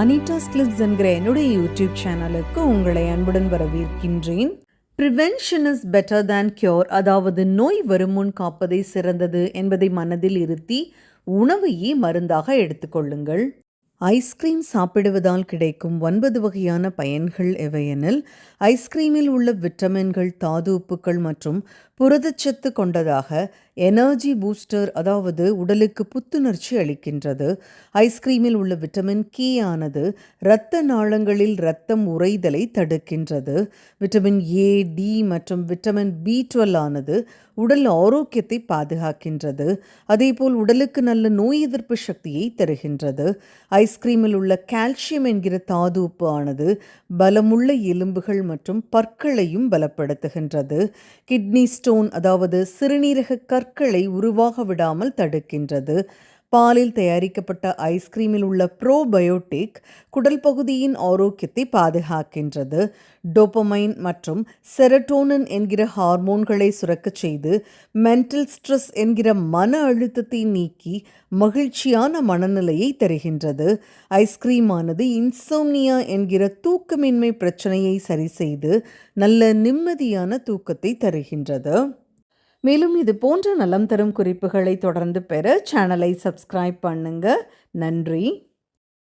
Anita's clips என்கிற என்னுடைய YouTube சேனலுக்கு உங்களை அன்புடன் வரவேற்கின்றேன். Prevention is better than cure அதாவது நோய் வருமுன் காப்பதே சிறந்தது என்பதை மனதில் இருத்தி உணவையே மருந்தாக எடுத்துக்கொள்ளுங்கள் ஐஸ்கிரீம் சாப்பிடுவதால் கிடைக்கும் ஒன்பது வகையான பயன்கள் எவையெனில் ஐஸ்கிரீமில் உள்ள விட்டமின்கள் தாது உப்புக்கள் மற்றும் புரதச்சத்து கொண்டதாக எனர்ஜி பூஸ்டர் அதாவது உடலுக்கு புத்துணர்ச்சி அளிக்கின்றது. ஐஸ்கிரீமில் உள்ள விட்டமின் கே ஆனது இரத்த நாளங்களில் இரத்தம் உறைதலை தடுக்கின்றது. விட்டமின் ஏ டி மற்றும் விட்டமின் பி டுவெல் ஆனது உடல் ஆரோக்கியத்தை பாதுகாக்கின்றது. அதேபோல் உடலுக்கு நல்ல நோய் எதிர்ப்பு சக்தியை தருகின்றது. ஐஸ்கிரீமில் உள்ள கால்சியம் என்கிற தாது உப்பு ஆனது பலமுள்ள எலும்புகள் மற்றும் பற்களையும் பலப்படுத்துகின்றது. கிட்னி ஸ்டோன் அதாவது சிறுநீரக கற்களை உருவாக விடாமல் தடுக்கின்றது. பாலில் தயாரிக்கப்பட்ட ஐஸ்கிரீமில் உள்ள ப்ரோபயோட்டிக் குடல் பகுதியின் ஆரோக்கியத்தை பாதுகாக்கின்றது. டோப்பமைன் மற்றும் செரட்டோனின் என்கிற ஹார்மோன்களை சுரக்கச் செய்து மென்டல் ஸ்ட்ரெஸ் என்கிற மன அழுத்தத்தை நீக்கி மகிழ்ச்சியான மனநிலையை தருகின்றது. ஐஸ்கிரீமானது இன்சோம்னியா என்கிற தூக்கமின்மை பிரச்சனையை சரி செய்து நல்ல நிம்மதியான தூக்கத்தை தருகின்றது. மேலும் இது போன்ற நலம் தரும் குறிப்புகளை தொடர்ந்து பெற சேனலை சப்ஸ்கிரைப் பண்ணுங்க. நன்றி.